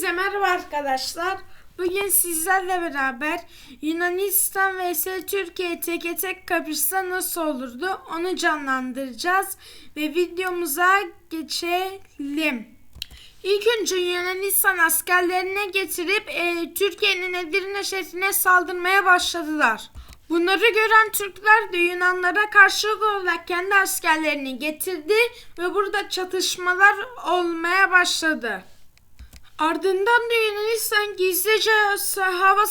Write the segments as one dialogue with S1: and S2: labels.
S1: Hepinize merhaba arkadaşlar. Bugün sizlerle beraber Yunanistan vs Türkiye teke tek kapışsa nasıl olurdu onu canlandıracağız ve videomuza geçelim. İlk önce Yunanistan askerlerine getirip e, Türkiye'nin Edirne şehrine saldırmaya başladılar. Bunları gören Türkler de Yunanlara karşılık olarak kendi askerlerini getirdi ve burada çatışmalar olmaya başladı. Ardından da Yunanistan gizlice hava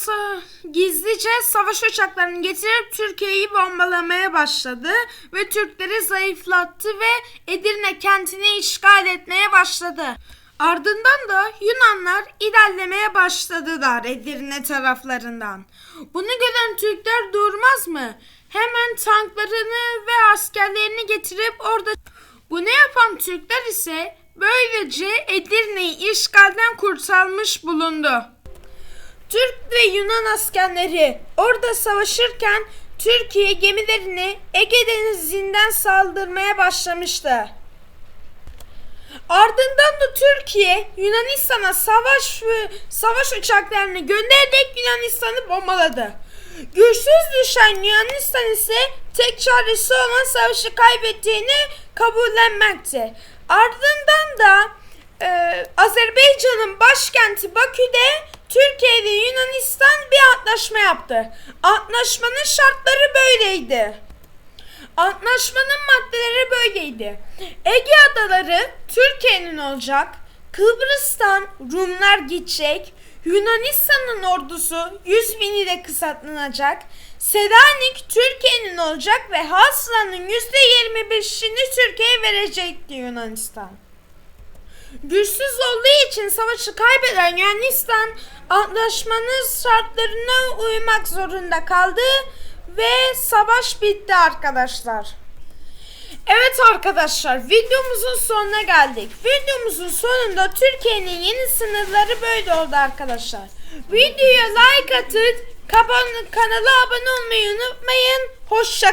S1: gizlice savaş uçaklarını getirip Türkiye'yi bombalamaya başladı ve Türkleri zayıflattı ve Edirne kentini işgal etmeye başladı. Ardından da Yunanlar ilerlemeye başladılar Edirne taraflarından. Bunu gören Türkler durmaz mı? Hemen tanklarını ve askerlerini getirip orada bunu yapan Türkler ise böylece Edirne'yi işgalden kurtarmış bulundu. Türk ve Yunan askerleri orada savaşırken Türkiye gemilerini Ege Denizi'nden saldırmaya başlamıştı. Ardından da Türkiye Yunanistan'a savaş savaş uçaklarını göndererek Yunanistan'ı bombaladı. Güçsüz düşen Yunanistan ise tek çaresi olan savaşı kaybettiğini kabullenmekte. Ardından da e, Azerbaycan'ın başkenti Bakü'de Türkiye ve Yunanistan bir antlaşma yaptı. Antlaşmanın şartları böyleydi. Antlaşmanın maddeleri böyleydi. Ege adaları Türkiye'nin olacak. Kıbrıs'tan Rumlar gidecek. Yunanistan'ın ordusu 100 bin ile kısaltlanacak. Selanik Türkiye'nin olacak ve hasılanın %25'ini Türkiye'ye verecekti Yunanistan. Güçsüz olduğu için savaşı kaybeden Yunanistan antlaşmanın şartlarına uymak zorunda kaldı ve savaş bitti arkadaşlar. Evet arkadaşlar videomuzun sonuna geldik. Videomuzun sonunda Türkiye'nin yeni sınırları böyle oldu arkadaşlar. Videoya like atıp kanala abone olmayı unutmayın. Hoşça